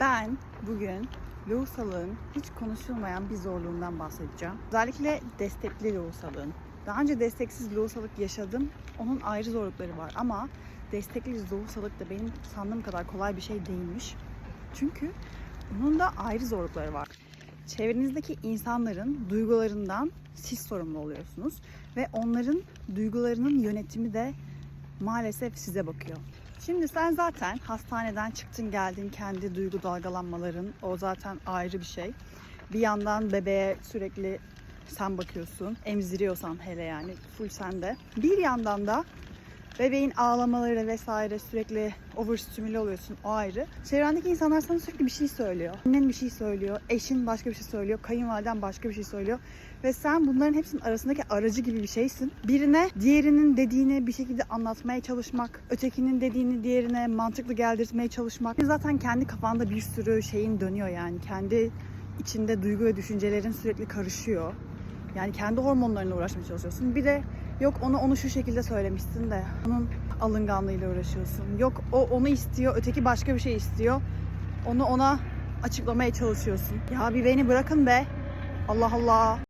Ben bugün lohusalığın hiç konuşulmayan bir zorluğundan bahsedeceğim. Özellikle destekli lohusalığın. Daha önce desteksiz lohusalık yaşadım. Onun ayrı zorlukları var ama destekli lohusalık da benim sandığım kadar kolay bir şey değilmiş. Çünkü bunun da ayrı zorlukları var. Çevrenizdeki insanların duygularından siz sorumlu oluyorsunuz ve onların duygularının yönetimi de maalesef size bakıyor. Şimdi sen zaten hastaneden çıktın geldin kendi duygu dalgalanmaların o zaten ayrı bir şey. Bir yandan bebeğe sürekli sen bakıyorsun. Emziriyorsan hele yani full sende. Bir yandan da bebeğin ağlamaları vesaire sürekli overstimüle oluyorsun o ayrı. Çevrendeki insanlar sana sürekli bir şey söylüyor. Annen bir şey söylüyor, eşin başka bir şey söylüyor, kayınvaliden başka bir şey söylüyor. Ve sen bunların hepsinin arasındaki aracı gibi bir şeysin. Birine diğerinin dediğini bir şekilde anlatmaya çalışmak, ötekinin dediğini diğerine mantıklı geldirtmeye çalışmak. Zaten kendi kafanda bir sürü şeyin dönüyor yani. Kendi içinde duygu ve düşüncelerin sürekli karışıyor. Yani kendi hormonlarına uğraşmaya çalışıyorsun. Bir de yok onu onu şu şekilde söylemişsin de onun alınganlığıyla uğraşıyorsun. Yok o onu istiyor, öteki başka bir şey istiyor. Onu ona açıklamaya çalışıyorsun. Ya bir beni bırakın be. Allah Allah.